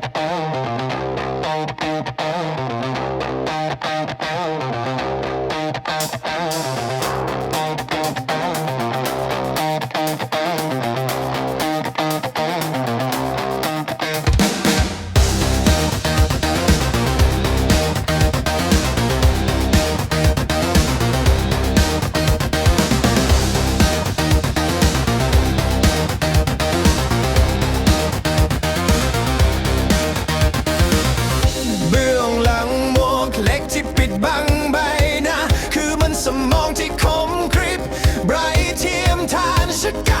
Bye. คมคริปไบรท์เทียมทานชะกะ